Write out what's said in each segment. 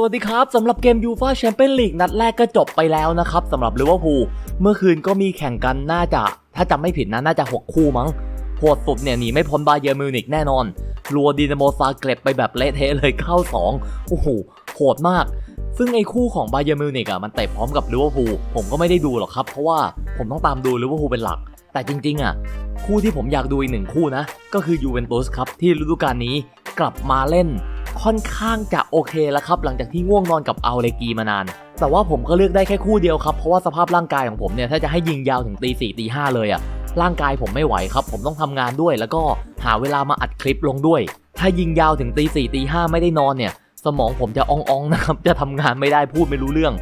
สวัสดีครับสำหรับเกมยูฟ a แชมเปี้ยนลีกนัดแรกก็จบไปแล้วนะครับสำหรับลิเวอร์พูลเมื่อคืนก็มีแข่งกันน่าจะ ถ้าจำไม่ผิดนะน่าจะ 6 คู่มั้งโหดสุดเนี่ยหนีไม่พ้นบาเยอร์มิวนิกแน่นอนรัวดีนาโมซาเกร็บไปแบบเละเทะเลยเข้า 2 โอ้โหโหดมาก ซึ่งไอ้คู่ของบาเยอร์มิวนิกอะมันเตะพร้อมกับลิเวอร์พูลผมก็ไม่ได้ดูหรอกครับ เพราะว่าผมต้องตามดูลิเวอร์พูลเป็นหลัก แต่จริง ๆ อะ คู่ที่ผมอยากดูอีกหนึ่งคู่นะ ก็คือยูเวนตุสครับที่ฤดูกาลนี้กลับมาเล่น ค่อนข้างจะโอเคแล้วครับ หลังจากที่ง่วงนอนกับเอัลเลกีมานาน แต่ว่าผมก็เลือกได้แค่คู่เดียวครับ เพราะว่าสภาพร่างกายของผมเนี่ย ถ้าจะให้ยิงยาวถึงตีสี่ตีห้าเลยอะร่างกายผมไม่ไหวครับ ผมต้องทำงานด้วย แล้วก็หาเวลามาอัดคลิปลงด้วย ถ้ายิงยาวถึงตีสี่ตีห้าไม่ได้นอนเนี่ย สมองผมจะอ่องๆนะครับ จะทำงานไม่ได้พูดไม่รู้เรื่อง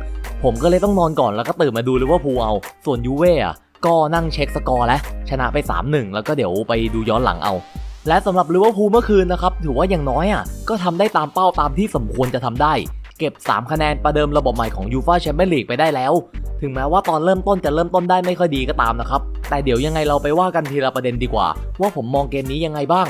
ผมก็เลยต้องนอนก่อนแล้วก็ตื่นมาดูเลยว่าพูเอา ส่วนยูเว่อะก็นั่งเช็คสกอร์แล้วชนะไป 3-1 แล้วก็เดี๋ยวไปดูย้อนหลังเอา และสำหรับลิเวอร์พูลเมื่อคืนนะครับถือว่าอย่างน้อยอะก็ทำได้ตามเป้าตามที่สมควรจะทำได้ เก็บ 3 คะแนนประเดิมระบบใหม่ของยูฟ a แชมเปี้ยนลีกไปได้แล้ว ถึงแม้ว่าตอนเริ่มต้นจะเริ่มต้นได้ไม่ค่อยดีก็ตามนะครับ แต่เดี๋ยวยังไงเราไปว่ากันทีละประเด็นดีกว่า ว่าผมมองเกมนี้ยังไงบ้าง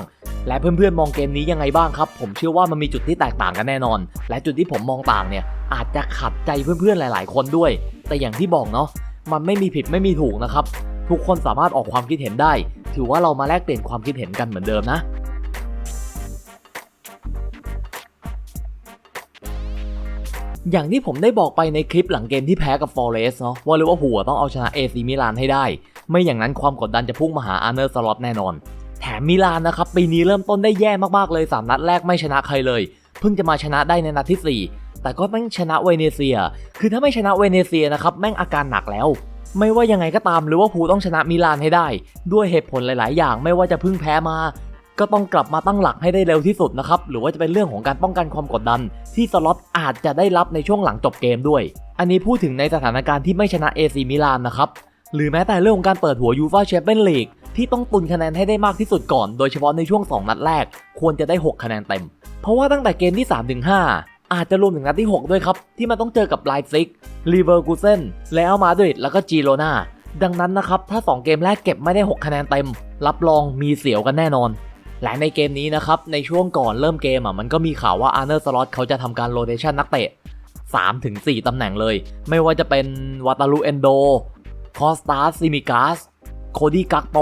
และเพื่อนๆมองเกมนี้ยังไงบ้างครับ ผมเชื่อว่ามันมีจุดที่แตกต่างกันแน่นอน และจุดที่ผมมองต่างเนี่ยอาจจะขัดใจเพื่อนๆหลาย ๆ คนด้วย แต่อย่างที่บอกเนาะมันไม่มีผิดไม่มีถูกนะครับ ทุกคนสามารถออกความคิดเห็นได้ ถือว่าเรามาแลกเปลี่ยนความคิดเห็นกันเหมือนเดิมนะอย่างที่ผมได้บอกไปในคลิปหลังเกมที่แพ้กับฟอร์เรสเนาะว่าลิเวอร์พูลต้องเอาชนะเอซีมิลานให้ได้ ไม่อย่างนั้นความกดดันจะพุ่งมาหาอาร์เนอร์สล็อตแน่นอน แถมมิลานนะครับปีนี้เริ่มต้นได้แย่มากๆเลย 3 นัดแรกไม่ชนะใครเลย เพิ่งจะมาชนะได้ในนัดที่ 4 แต่ก็แม่งชนะเวเนเซีย คือถ้าไม่ชนะเวเนเซียนะครับแม่งอาการหนักแล้ว ไม่ว่ายังไงก็ตามลิเวอร์พูต้องชนะมิลานให้ได้ ด้วยเหตุผลหลาย ๆ อย่างไม่ว่าจะพิ่งแพ้มา ก็ต้องกลับมาตั้งหลักให้ได้เร็วที่สุดนะครับหรือว่าจะเป็นเรื่องของการป้องกันความกดดัน ที่สล็อตอาจจะได้รับในช่วงหลังจบเกมด้วย อันนี้พูดถึงในสถานการณ์ที่ไม่ชนะเอซีมิลานนะครับหรือแม้แต่เรื่องของการเปิดหัวยูฟาแชมเปี้ยนลีกที่ต้องตุนคะแนนให้ได้มากที่สุดก่อน โดยเฉพาะในช่วง 2 นัดแรก ควรจะได้ 6 คะแนนเต็ม เพราะว่าตั้งแต่เกมที่3-5 อาจจะรวมถึงนัดที่ 6 ด้วยครับ ที่มันต้องเจอกับไลฟ์ซิกลีเวอร์กูเซนเลอัลมาดริดแล้วก็จีโรนาดังนั้นนะครับ ถ้า 2 เกมแรกเก็บไม่ได้ 6 คะแนนเต็ม รับรองมีเสียวกันแน่นอน และในเกมนี้นะครับ ในช่วงก่อนเริ่มเกมอะมันก็มีข่าวว่าอาร์เนอร์สล็อตเขาจะทำการโรเ t ชันนักเตะ3-4ตำแหน่งเลย ไม่ว่าจะเป็นวาตาลูเอนโดคอสตาสซิมิกาสโคดี้กักโป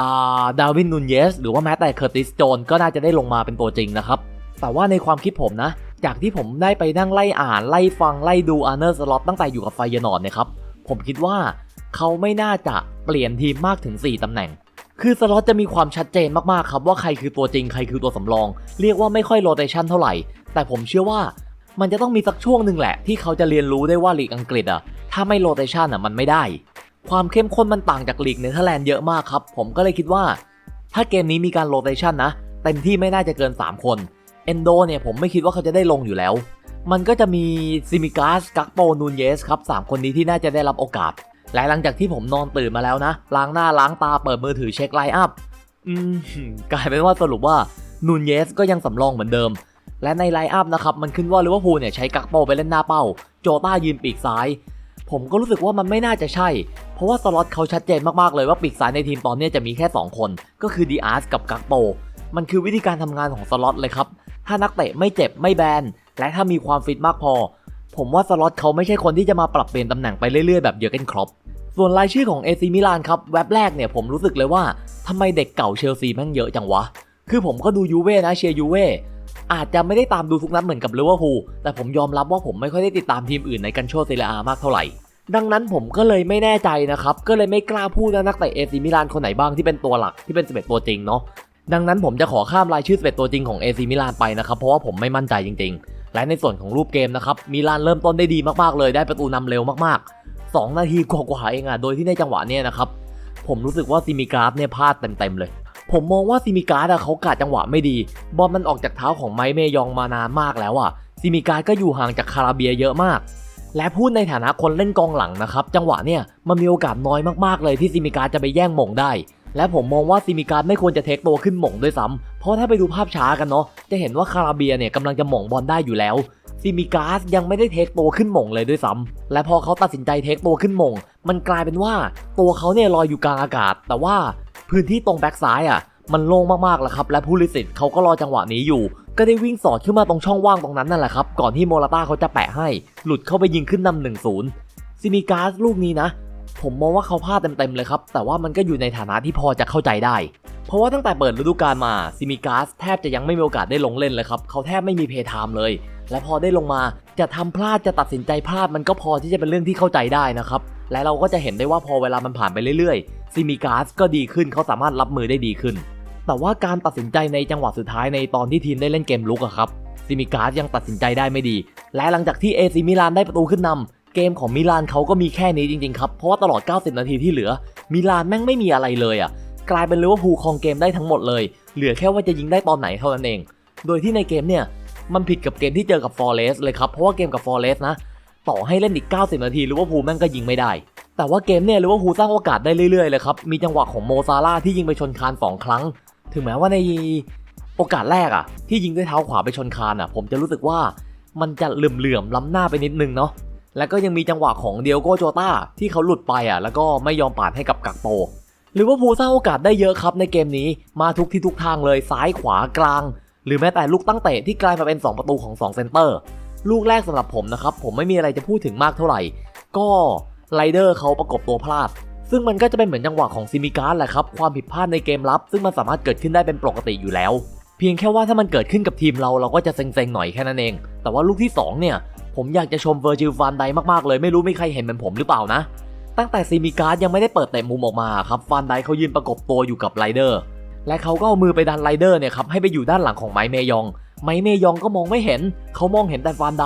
อ่าดาวินนูนเยสหรือว่าแม้แต่เคอร์ติสโจนก็น่าจะได้ลงมาเป็นตัวจริงนะครับ แต่ว่าในความคิดผมนะ จากที่ผมได้ไปนั่งไล่อ่านไล่ฟังไล่ดูอาร์เนอร์สล็อตตั้งแต่อยู่กับไฟเยนอร์ดเนี่ยครับ ผมคิดว่าเขาไม่น่าจะเปลี่ยนทีมมากถึง 4 ตำแหน่ง คือสล็อตจะมีความชัดเจนมากๆครับว่าใครคือตัวจริงใครคือตัวสำรอง เรียกว่าไม่ค่อยโรเตชันเท่าไหร่ แต่ผมเชื่อว่ามันจะต้องมีสักช่วงหนึ่งแหละ ที่เขาจะเรียนรู้ได้ว่าลีกอังกฤษอะถ้าไม่โรเตชันอะมันไม่ได้ ความเข้มข้นมันต่างจากลีกเนเธอร์แลนด์เยอะมากครับ ผมก็เลยคิดว่า ถ้าเกมนี้มีการโรเตชันนะเต็มที่ไม่น่าจะเกิน 3 คน เอนโดเนี่ยผมไม่คิดว่าเขาจะได้ลงอยู่แล้ว มันก็จะมีซิมิกาสกักโปนูนเยสครับสามคนนี้ที่น่าจะได้รับโอกาสและหลังจากที่ผมนอนตื่นมาแล้วนะ ล้างหน้าล้างตาเปิดมือถือเช็คไลน์อัพอืมกลายเป็นว่าสรุปว่านูนเยสก็ยังสำรองเหมือนเดิม และในไลน์อัพนะครับ มันขึ้นว่าลิเวอร์พูลเนี่ยใช้กักโปไปเล่นหน้าเป้า โจต้ายืนปีกซ้าย ผมก็รู้สึกว่ามันไม่น่าจะใช่ เพราะว่าสล็อตเขาชัดเจนมากๆเลยว่าปีกซ้ายในทีมตอนนี้จะมีแค่ 2 คน ก็คือดีอาร์สกับกักโปมันคือวิธีการทำงานของสล็อตเลยครับ ถ้านักเตะไม่เจ็บไม่แบน และถ้ามีความฟิตมากพอ ผมว่าสล็อตเขาไม่ใช่คนที่จะมาปรับเปลี่ยนตำแหน่งไปเรื่อยๆแบบเยอร์เกนครอปส่วนรายชื่อของเอซีมิลานครับแว็บแรกเนี่ยผมรู้สึกเลยว่าทำไมเด็กเก่าเชลซีแม่งเยอะจังวะ คือผมก็ดูยูเว่นะเชียร์ยูเว่อาจจะไม่ได้ตามดูทุกนัดเหมือนกับลิเวอร์พูลแต่ผมยอมรับว่าผมไม่ค่อยได้ติดตามทีมอื่นในกันโชเซเรียอามากเท่าไหร่ ดังนั้นผมก็เลยไม่แน่ใจนะครับ ก็เลยไม่กล้าพูดว่านักเตะเอซีมิลานคนไหนบ้างที่เป็นตัวหลักที่เป็น11ตัวจริงเนาะ ดังนั้นผมจะขอข้ามรายชื่อ11ตัวจริงของเอซีมิลานไปนะครับเพราะว่าผมไม่มั่นใจจริงๆ และในส่วนของรูปเกมนะครับมิลานเริ่มต้นได้ดีมากๆเลยได้ประตูนำเร็วมากๆ 2 นาทีกว่าๆเองอะโดยที่ในจังหวะเนี้ยนะครับผมรู้สึกว่าซิมิการ์ดเนี่ยพลาดเต็มๆเลย ผมมองว่าซิมิการ์ดเขากะจังหวะไม่ดี บอลมันออกจากเท้าของไมเมยองมานานมากแล้วอะซิมิการ์ดก็อยู่ห่างจากคาราเบียเยอะมาก และพูดในฐานะคนเล่นกองหลังนะครับจังหวะเนี่ยมันมีโอกาสน้อยมากๆเลยที่ซิมิการ์ดจะไปแย่งมงได้ และผมมองว่าซิมิการไม่ควรจะเทคตัวขึ้นหม่งด้วยซ้ำเพราะถ้าไปดูภาพช้ากันเนาะจะเห็นว่าคาราเบียเนี่ยกำลังจะหม่งบอลได้อยู่แล้วซิมิกาสยังไม่ได้เทคตัวขึ้นหม่งเลยด้วยซ้ำและพอเขาตัดสินใจเทคตัวขึ้นหม่ง มันกลายเป็นว่าตัวเขาเนี่ยลอยอยู่กลางอากาศ แต่ว่าพื้นที่ตรงแบ็กซ้ายอะ มันโล่งมากๆแล้วครับ และผู้ลิสิตเขาก็รอจังหวะนี้อยู่ ก็ได้วิ่งสอดขึ้นมาตรงช่องว่างตรงนั้นนั่นแหละครับ ก่อนที่โมราต้าเขาจะแปะให้ หลุดเข้าไปยิงขึ้นนำหนึ่งศูนย์ซิมิกาสลูกนี้นะ ผมมองว่าเขาพลาดเต็มๆเลยครับ แต่ว่ามันก็อยู่ในฐานะที่พอจะเข้าใจได้ เพราะว่าตั้งแต่เปิดฤดูกาลมาซิมิกาสแทบจะยังไม่มีโอกาสได้ลงเล่นเลยครับ เขาแทบไม่มีเพย์ไทม์เลย และพอได้ลงมาจะทำพลาดจะตัดสินใจพลาดมันก็พอที่จะเป็นเรื่องที่เข้าใจได้นะครับ และเราก็จะเห็นได้ว่าพอเวลามันผ่านไปเรื่อยๆซิมิกาสก็ดีขึ้นเขาสามารถรับมือได้ดีขึ้น แต่ว่าการตัดสินใจในจังหวะสุดท้ายในตอนที่ทีมได้เล่นเกมลุกอะครับซิมิกาสยังตัดสินใจได้ไม่ดี และหลังจากที่เอซิมิลานได้ประตูขึ้นนำ เกมของมิลานเขาก็มีแค่นี้จริงๆครับ เพราะว่าตลอด 90 นาทีที่เหลือ มิลานแม่งไม่มีอะไรเลยอะกลายเป็นเลิเวอร์พูครองเกมได้ทั้งหมดเลย เหลือแค่ว่าจะยิงได้ตอนไหนเท่านั้นเอง โดยที่ในเกมเนี่ย มันผิดกับเกมที่เจอกับฟอร์เรสเลยครับ เพราะว่าเกมกับฟอร์เรสนะ ต่อให้เล่นอีก 90 นาทีลิเวอร์พูแม่งก็ยิงไม่ได้ แต่ว่าเกมเนี่ยลิเวอร์พูสร้างโอกาสได้เรื่อยๆเลยครับ มีจังหวะของโมซาร่าที่ยิงไปชนคานสองครั้ง ถึงแม้ว่าในโอกาสแรกอะที่ยิงด้วยเท้าขวาไปชนคานอะผมจะรู้สึกว่ามันจะเหลื่อมๆล้ำหน้าไปนิดนึงเนาะ แล้วก็ยังมีจังหวะของเดียโกโจตาที่เขาหลุดไปอะแล้วก็ไม่ยอมปาดให้กับกักโป หรือว่าพูลสร้างโอกาสได้เยอะครับในเกมนี้มาทุกที่ทุกทางเลยซ้ายขวากลาง หรือแม้แต่ลูกตั้งเตะที่กลายมาเป็น 2 ประตูของ2เซนเตอร์ลูกแรกสำหรับผมนะครับผมไม่มีอะไรจะพูดถึงมากเท่าไหร่ ก็ไรเดอร์เขาประกบตัวพลาด ซึ่งมันก็จะเป็นเหมือนจังหวะของซิมิการ์แหละครับความผิดพลาดในเกมรับ ซึ่งมันสามารถเกิดขึ้นได้เป็นปกติอยู่แล้ว เพียงแค่ว่าถ้ามันเกิดขึ้นกับทีมเราเราก็จะเซ็งๆหน่อยแค่นั้นเอง แต่ว่าลูกที่สองเนี่ย ผมอยากจะชมเวอร์จิลฟานไดมากๆเลยไม่รู้มีใครเห็นเหมือนผมหรือเปล่านะ ตั้งแต่ซีมิการ์ดยังไม่ได้เปิดเตะมุมออกมาครับฟานไดเขายืนประกบตัวอยู่กับไรเดอร์และเขาก็เอามือไปดันไรเดอร์เนี่ยครับให้ไปอยู่ด้านหลังของไมค์เมยอง ไมค์เมยองก็มองไม่เห็น เขามองเห็นแต่ฟานได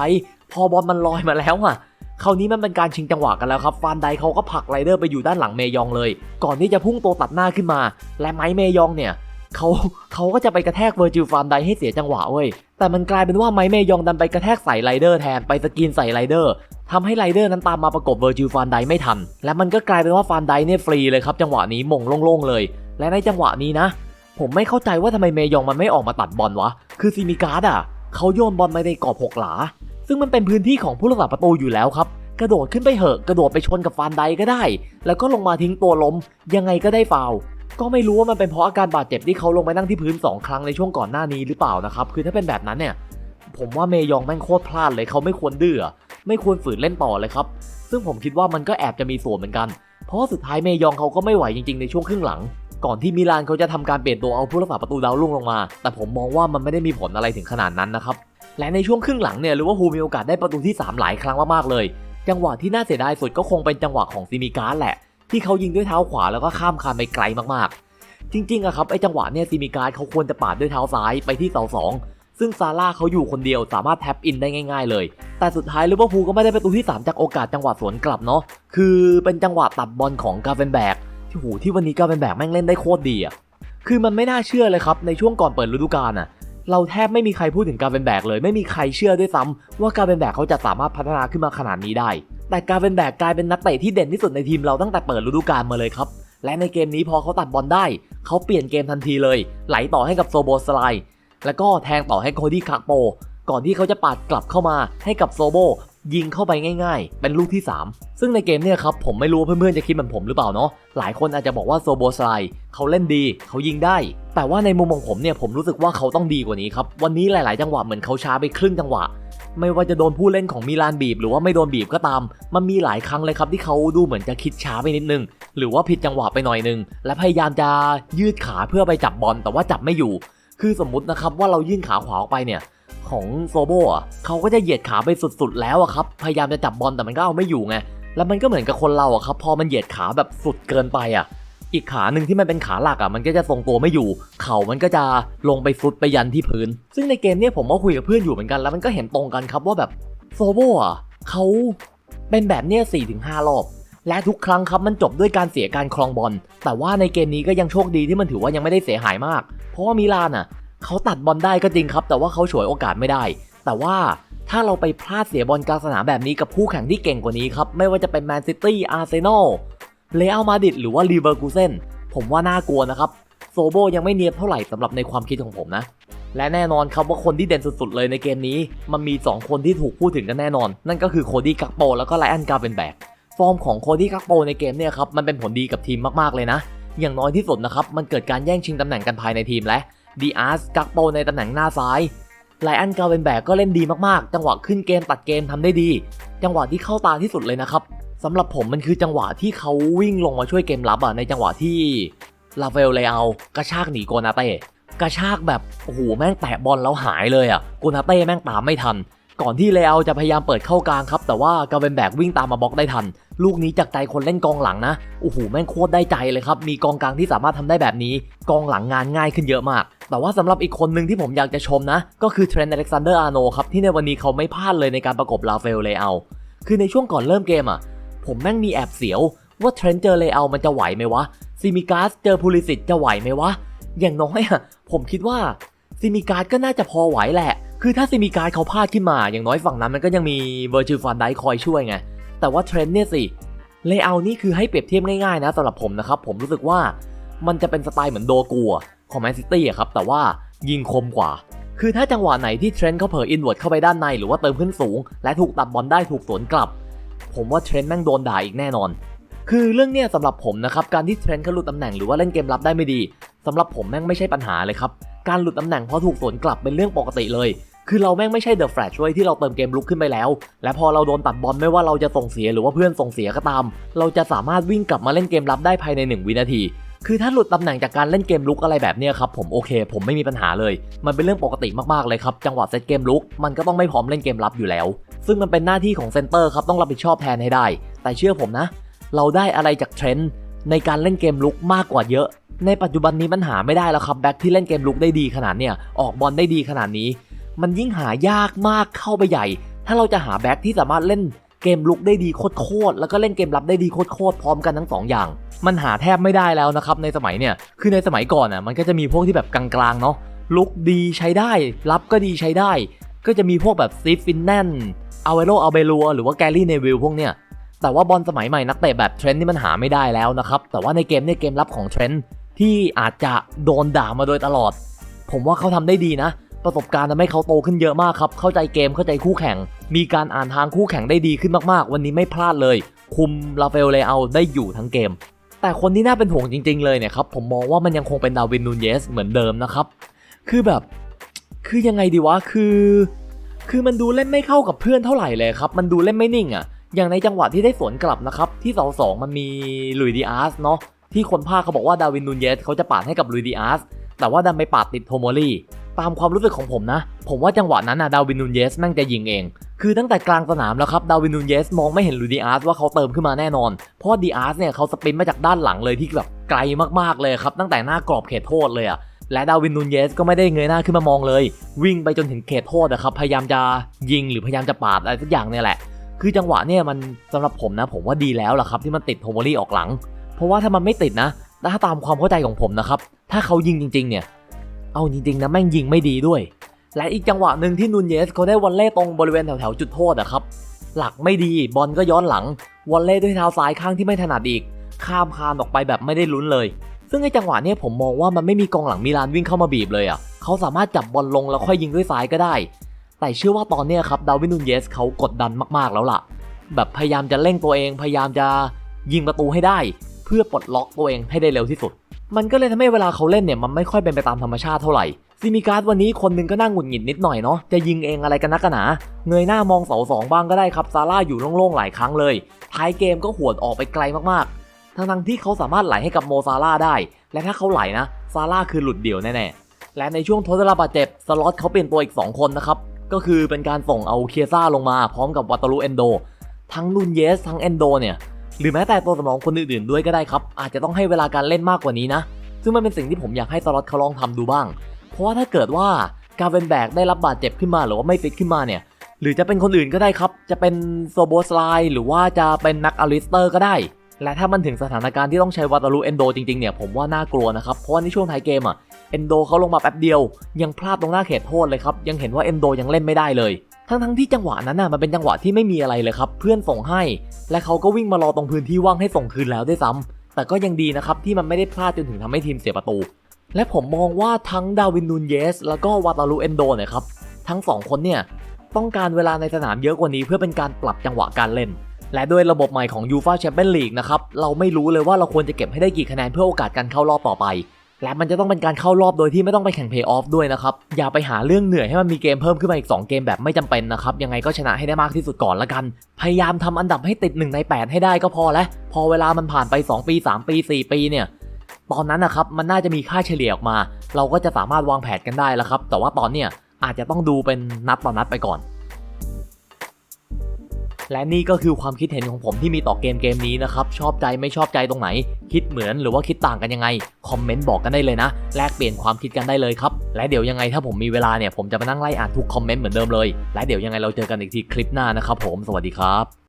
พอบอลมันลอยมาแล้วอะคราวนี้มันเป็นการชิงจังหวะกันแล้วครับฟานไดเขาก็ผลักไรเดอร์ไปอยู่ด้านหลังเมยองเลย ก่อนที่จะพุ่งตัวตัดหน้าขึ้นมา และไมค์เมยองเนี่ย เขาเขาก็จะไปกระแทกเวอร์จิลฟานไดให้เสียจังหวะเว้ย แต่มันกลายเป็นว่าไมค์เมยองดันไปกระแทกใส่ไรเดอร์แทนไปสกรีนใส่ไรเดอร์ทำให้ไรเดอร์นั้นตามมาประกบเวอร์จิลฟานไดไม่ทัน และมันก็กลายเป็นว่าฟานไดเนี่ยฟรีเลยครับจังหวะนี้มงโล่งๆเลย และในจังหวะนี้นะ ผมไม่เข้าใจว่าทำไมเมยองมันไม่ออกมาตัดบอลวะ คือซีมิการ์ดอะเขาโยนบอลมาในกรอบหกหลา ซึ่งมันเป็นพื้นที่ของผู้รักษาประตูอยู่แล้วครับกระโดดขึ้นไปเหอะกระโดดไปชนกับฟานไดก็ได้ แล้วก็ลงมาทิ้งตัวล้มยังไงก็ได้ฟาว ก็ไม่รู้ว่ามันเป็นเพราะอาการบาดเจ็บที่เขาลงไปนั่งที่พื้น 2 ครั้งในช่วงก่อนหน้านี้หรือเปล่านะครับ คือถ้าเป็นแบบนั้นเนี่ย ผมว่าเมยองแม่งโคตรพลาดเลยเขาไม่ควรดื้อไม่ควรฝืนเล่นต่อเลยครับ ซึ่งผมคิดว่ามันก็แอบจะมีส่วนเหมือนกัน เพราะสุดท้ายเมยองเขาก็ไม่ไหวจริงๆในช่วงครึ่งหลัง ก่อนที่มิลานเขาจะทำการเปลี่ยนตัวเอาผู้รักษาประตูดาวรุ่งลงมา แต่ผมมองว่ามันไม่ได้มีผลอะไรถึงขนาดนั้นนะครับ และในช่วงครึ่งหลังเนี่ยหรือว่าฮูลมีโอกาสได้ประตูที่ 3 หลายครั้งมากๆเลย จังหวะที่น่าเสียดายสุดก็คงเป็นจังหวะของซิมิการ์แหละ ที่เขายิงด้วยเท้าขวาแล้วก็ข้ามคานไปไกลมากๆ จริงๆอะครับไอจังหวะเนี่ยซิมิการ์ดเขาควรจะปาดด้วยเท้าซ้ายไปที่เสาสองซึ่งซาร่าเขาอยู่คนเดียวสามารถแท็บอินได้ง่ายๆเลย แต่สุดท้ายลิเวอร์พูลก็ไม่ได้ประตูที่ 3 จากโอกาสจังหวะสวนกลับเนาะคือเป็นจังหวะตัดบอลของกาเวนแบกที่โหที่วันนี้กาเวนแบกแม่งเล่นได้โคตรดีอะคือมันไม่น่าเชื่อเลยครับในช่วงก่อนเปิดฤดูกาลน่ะ เราแทบไม่มีใครพูดถึงการเป็นแบกเลย ไม่มีใครเชื่อด้วยซ้ำว่าการเป็นแบกเขาจะสามารถพัฒนาขึ้นมาขนาดนี้ได้ แต่การเป็นแบกกลายเป็นนักเตะที่เด่นที่สุดในทีมเราตั้งแต่เปิดฤดูกาลมาเลยครับ และในเกมนี้พอเขาตัดบอลได้ เขาเปลี่ยนเกมทันทีเลย ไหลต่อให้กับโซโบสไลแล้วก็แทงต่อให้โคดี้คาโปก่อนที่เขาจะปาดกลับเข้ามาให้กับโซโบ ยิงเข้าไปง่ายๆ เป็นลูกที่ 3 ซึ่งในเกมเนี่ยครับผมไม่รู้ว่าเพื่อนๆจะคิดเหมือนผมหรือเปล่าเนาะหลายคนอาจจะบอกว่าโซโบสไลเขาเล่นดี เขายิงได้ แต่ว่าในมุมของผมเนี่ยผมรู้สึกว่าเขาต้องดีกว่านี้ครับวันนี้หลาย ๆ จังหวะเหมือนเขาช้าไปครึ่งจังหวะไม่ว่าจะโดนผู้เล่นของมิลานบีบ หรือว่าไม่โดนบีบก็ตาม มันมีหลายครั้งเลยครับที่เขาดูเหมือนจะคิดช้าไปนิดนึง หรือว่าผิดจังหวะไปหน่อยนึง และพยายามจะยืดขาเพื่อไปจับบอลแต่ว่าจับไม่อยู่ คือสมมุตินะครับว่าเรายื่นขาขวาออกไปเนี่ย ของโซโบอะเขาก็จะเหยียดขาไปสุดๆ แล้วอะครับ พยายามจะจับบอลแต่มันก็เอาไม่อยู่ไง แล้วมันก็เหมือนกับคนเราอะครับ พอมันเหยียดขาแบบสุดเกินไปอะอีกขาหนึ่งที่มันเป็นขาหลักอะมันก็จะทรงตัวไม่อยู่ เข่ามันก็จะลงไปฟุดไปยันที่พื้น ซึ่งในเกมเนี้ยผมก็คุยกับเพื่อนอยู่เหมือนกัน แล้วมันก็เห็นตรงกันครับว่าแบบโซโบอะเขาเป็นแบบเนี้ยสี่ถึงห้ารอบและทุกครั้งครับมันจบด้วยการเสียการครองบอล แต่ว่าในเกมนี้ก็ยังโชคดีที่มันถือว่ายังไม่ได้เสียหายมาก เพราะว่ามิลานอะ เขาตัดบอลได้ก็จริงครับ แต่ว่าเขาฉวยโอกาสไม่ได้ แต่ว่าถ้าเราไปพลาดเสียบอลกลางสนามแบบนี้กับคู่แข่งที่เก่งกว่านี้ครับ ไม่ว่าจะเป็นแมนซิตี้ อาร์เซนอลเรอัลมาดริดหรือว่าลีเวอร์คูเซนผมว่าน่ากลัวนะครับ โซโบยังไม่เนียบเท่าไหร่สำหรับในความคิดของผมนะ และแน่นอนครับว่าคนที่เด่นสุดๆเลยในเกมนี้ มันมี 2 คนที่ถูกพูดถึงกันแน่นอน นั่นก็คือโคดี้กักโปแล้วก็ไลอันกาเวนแบก ฟอร์มของโคดี้กักโปในเกมเนี่ยครับมันเป็นผลดีกับทีมมากๆเลยนะ อย่างน้อยที่สุดนะครับมันเกิดการแย่งชิงตำแหน่งกันภายในทีมและ ดีอาร์สกักโปในตำแหน่งหน้าซ้ายไลอันกาเวนแบกก็เล่นดีมากๆ จังหวะขึ้นเกมตัดเกมทำได้ดี จังหวะที่เข้าตาที่สุดเลยนะครับสำหรับผมมันคือจังหวะที่เขาวิ่งลงมาช่วยเกมรับอะในจังหวะที่ลาเวลเลอากระชากหนีโกนาเต้กระชากแบบโอ้โหแม่งแตะบอลแล้วหายเลยอะโกนาเต้แม่งตามไม่ทัน ก่อนที่เลอาจะพยายามเปิดเข้ากลางครับ แต่ว่ากาเวนแบกวิ่งตามมาบล็อกได้ทัน ลูกนี้จากใจคนเล่นกองหลังนะโอ้โหแม่งโคตรได้ใจเลยครับ มีกองกลางที่สามารถทำได้แบบนี้ กองหลังงานง่ายขึ้นเยอะมาก แต่ว่าสำหรับอีกคนหนึ่งที่ผมอยากจะชมนะ ก็คือเทรนต์อเล็กซานเดอร์อาร์โนครับ ที่ในวันนี้เขาไม่พลาดเลยในการประกบลาเฟลเลอาคือในช่วงก่อนเริ่มเกมอะผมแม่งมีแอบเสียว ว่าเทรนต์เจอเลอามันจะไหวไหมวะซิมิกาสเจอพูลิสิตจะไหวไหมวะอย่างน้อยอะผมคิดว่าซิมิการ์ดก็น่าจะพอไหวแหละ คือถ้าซิมิการ์ดเขาพลาดขึ้นมา อย่างน้อยฝั่งนั้นมันก็ยังมีเวอร์จิลฟันไดคอยช่วยไง แต่ว่าเทรนด์เนี่ยสิเลเยอร์นี่คือให้เปรียบเทียบง่ายๆนะสำหรับผมนะครับ ผมรู้สึกว่ามันจะเป็นสไตล์เหมือนโดกัวของแมนซิตี้ครับ แต่ว่ายิงคมกว่า คือถ้าจังหวะไหนที่เทรนด์เขาเผลออินเวิร์ดเข้าไปด้านในหรือว่าเติมขึ้นสูง และถูกตัดบอลได้ถูกสวนกลับ ผมว่าเทรนด์แม่งโดนด่าอีกแน่นอน คือเรื่องเนี้ยสำหรับผมนะครับการที่เทรนด์เขาหลุดตำแหน่งหรือว่าเล่นเกมรับได้ไม่ดีสำหรับผมแม่งไม่ใช่ปัญหาเลยครับการหลุดตำแหน่งเพราะถูกสวนกลับเป็นเรื่องปกติเลย คือเราแม่งไม่ใช่เดอะแฟลชด้วยที่เราเติมเกมลุกขึ้นไปแล้ว และพอเราโดนตัดบอลไม่ว่าเราจะส่งเสียหรือว่าเพื่อนส่งเสียก็ตาม เราจะสามารถวิ่งกลับมาเล่นเกมรับได้ภายใน 1 วินาที คือถ้าหลุดตำแหน่งจากการเล่นเกมลุกอะไรแบบนี้ครับผมโอเค ผมไม่มีปัญหาเลย มันเป็นเรื่องปกติมากๆเลยครับจังหวะเซตเกมลุกมันก็ต้องไม่พร้อมเล่นเกมรับอยู่แล้ว ซึ่งมันเป็นหน้าที่ของเซนเตอร์ครับต้องรับผิดชอบแทนให้ได้ แต่เชื่อผมนะ เราได้อะไรจากเทรนด์ในการเล่นเกมลุกมากกว่าเยอะ ในปัจจุบันนี้มันหาไม่ได้แล้วครับแบ็คที่เล่นเกมลุกได้ดีขนาดเนี่ยออกบอลได้ดีขนาดนี้ มันยิ่งหายากมากเข้าไปใหญ่ ถ้าเราจะหาแบ็คที่สามารถเล่นเกมลุกได้ดีโคตรๆแล้วก็เล่นเกมรับได้ดีโคตรๆพร้อมกันทั้งสองอย่าง มันหาแทบไม่ได้แล้วนะครับในสมัยเนี่ย คือในสมัยก่อนอะมันก็จะมีพวกที่แบบกลางๆเนาะ ลุกดีใช้ได้ รับก็ดีใช้ได้ ก็จะมีพวกแบบซีฟินแนนอาเวโรอาเบลัวหรือว่าแกรี่เนวิลพวกเนี้ยแต่ว่าบอลสมัยใหม่นักเตะแบบเทรนด์นี่มันหาไม่ได้แล้วนะครับ แต่ว่าในเกมเนี่ยเกมรับของเทรนด์ที่อาจจะโดนด่ามาโดยตลอด ผมว่าเขาทำได้ดีนะ ประสบการณ์ทำให้เขาโตขึ้นเยอะมากครับ เข้าใจเกมเข้าใจคู่แข่ง มีการอ่านทางคู่แข่งได้ดีขึ้นมากๆ วันนี้ไม่พลาดเลย คุมลาเฟลเลอาได้อยู่ทั้งเกม แต่คนที่น่าเป็นห่วงจริง ๆ เลยเนี่ยครับผมมองว่ามันยังคงเป็นดาวินนูนเยสเหมือนเดิมนะครับ คือแบบ คือยังไงดีวะคือ คือมันดูเล่นไม่เข้ากับเพื่อนเท่าไหร่เลยครับ มันดูเล่นไม่นิ่งอะ่ะ อย่างในจังหวะที่ได้สวนกลับนะครับที่เสาสองมันมีลุยดีอาร์สเนาะที่คนภาคเขาบอกว่าดาวินนูนเยสเขาจะปาดให้กับลุยดีอาร์สแต่ว่าดันไปปาดติดโทโมลี่ ตามความรู้สึกของผมนะ ผมว่าจังหวะนั้นนะดาวินนูนเยสแม่งจะยิงเอง คือตั้งแต่กลางสนามแล้วครับดาวินนูนเยสมองไม่เห็นลุยดีอาร์สว่าเขาเติมขึ้นมาแน่นอน เพราะดีอาร์สเนี่ยเขาสปินมาจากด้านหลังเลยที่แบบไกลมากๆเลยครับตั้งแต่หน้ากรอบเขตโทษเลยอะและดาวินนูนเยสก็ไม่ได้เงยหน้าขึ้นมามองเลย วิ่งไปจนถึงเขตโทษนะครับพยายามจะยิงหรือพยายามจะปาดอะไรสักอย่างเนี่ยแหละ คือจังหวะเนี่ยมันสำหรับผมนะ ผมว่าดีแล้วล่ะครับที่มันติดโทโมลี่ออกหลัง เพราะว่าถ้ามันไม่ติดนะถ้าตามความเข้าใจของผมนะครับถ้าเขายิงจริงๆเนี่ย เอาจริงๆนะแม่งยิงไม่ดีด้วย และอีกจังหวะหนึ่งที่นูนเยสเขาได้วอลเล่ตรงบริเวณแถวๆจุดโทษอะครับ หลักไม่ดีบอลก็ย้อนหลังวอลเล่ด้วยเท้าซ้ายข้างที่ไม่ถนัดอีก ข้ามคานออกไปแบบไม่ได้ลุ้นเลย ซึ่งในจังหวะนี้ผมมองว่ามันไม่มีกองหลังมิลานวิ่งเข้ามาบีบเลยอะเขาสามารถจับบอลลงแล้วค่อยยิงด้วยซ้ายก็ได้ แต่เชื่อว่าตอนนี้ครับดาวินนูนเยสเขากดดันมากๆแล้วล่ะ แบบพยายามจะเร่งตัวเองพยายามจะยิงประตูให้ได้ เพื่อปลดล็อกตัวเองให้ได้เร็วที่สุด มันก็เลยทำให้เวลาเขาเล่นเนี่ยมันไม่ค่อยเป็นไปตามธรรมชาติเท่าไหร่ซิมิการ์ดวันนี้คนหนึงก็นั่งหงุดหงิดนิดหน่อยเนาะจะยิงเองอะไรกันนักกันหนาเงยหน้ามองเสาสองบ้างก็ได้ครับซาร่าอยู่โล่งๆหลายครั้งเลยท้ายเกมก็หวดออกไปไกลมากๆ ทั้งๆที่เขาสามารถไหลให้กับโมซาร่าได้ และถ้าเขาไหลนะซาร่าคือหลุดเดี่ยวแน่ๆและในช่วงทดสอบาดเจ็บสล็อตเขาเปลี่ยนตัวอีก 2 คนนะครับก็คือเป็นการส่งเอาเคียซ่าลงมาพร้อมกับวัตารุเอนโดทั้งนูนเยสทั้งเอนโดเนี่ย หรือแม้แต่ตัวสำรองคนอื่นๆด้วยก็ได้ครับ อาจจะต้องให้เวลาการเล่นมากกว่านี้นะ ซึ่งมันเป็นสิ่งที่ผมอยากให้สล็อตเขาลองทำดูบ้าง เพราะว่าถ้าเกิดว่ากาเวนแบกได้รับบาดเจ็บขึ้นมาหรือว่าไม่ฟิตขึ้นมาเนี่ย หรือจะเป็นคนอื่นก็ได้ครับ จะเป็นโซโบสไลหรือว่าจะเป็นแม็กอลิสเตอร์ก็ได้ และถ้ามันถึงสถานการณ์ที่ต้องใช้วาตารุเอนโดจริงๆเนี่ยผมว่าน่ากลัวนะครับ เพราะว่าในช่วงท้ายเกมอะเอนโดเขาลงมาแป๊บเดียว ยังพลาดตรงหน้าเขตโทษเลยครับ ยังเห็นว่าเอนโดยังเล่นไม่ได้เลย ทั้งๆที่จังหวะนั้นน่ะมันเป็นจังหวะที่ไม่มีอะไรเลยครับ เพื่อนส่งให้ และเขาก็วิ่งมารอตรงพื้นที่ว่างให้ส่งคืนแล้วด้วยซ้ำแต่ก็ยังดีนะครับที่มันไม่ได้พลาดจนถึงทำให้ทีมเสียประตู และผมมองว่าทั้งดาวินนูนเยส แล้วก็วาตาลุเอนโดนี่ยครับทั้งสองคนเนี่ยต้องการเวลาในสนามเยอะกว่านี้เพื่อเป็นการปรับจังหวะการเล่น และด้วยระบบใหม่ของยูฟาแชมเปี้ยนลีกนะครับเราไม่รู้เลยว่าเราควรจะเก็บให้ได้กี่คะแนนเพื่อโอกาสการเข้ารอบต่อไป และมันจะต้องเป็นการเข้ารอบโดยที่ไม่ต้องไปแข่งเพย์ออฟด้วยนะครับ อย่าไปหาเรื่องเหนื่อยให้มันมีเกมเพิ่มขึ้นมาอีก 2 เกมแบบไม่จำเป็นนะครับ ยังไงก็ชนะให้ได้มากที่สุดก่อนละกัน พยายามทำอันดับให้ติด 1 ใน 8 ให้ได้ก็พอแล้ว พอเวลามันผ่านไป 2 ปี 3 ปี 4 ปีเนี่ยตอนนั้นนะครับมันน่าจะมีค่าเฉลี่ยออกมา เราก็จะสามารถวางแผนกันได้แล้วครับแต่ว่าตอนเนี้ยอาจจะต้องดูเป็นนัดต่อนัดไปก่อน และนี่ก็คือความคิดเห็นของผมที่มีต่อเกมเกมนี้นะครับ ชอบใจไม่ชอบใจตรงไหน คิดเหมือนหรือว่าคิดต่างกันยังไง คอมเมนต์บอกกันได้เลยนะ แลกเปลี่ยนความคิดกันได้เลยครับ และเดี๋ยวยังไงถ้าผมมีเวลาเนี่ยผมจะมานั่งไล่อ่านทุกคอมเมนต์เหมือนเดิมเลย และเดี๋ยวยังไงเราเจอกันอีกทีคลิปหน้านะครับผม สวัสดีครับ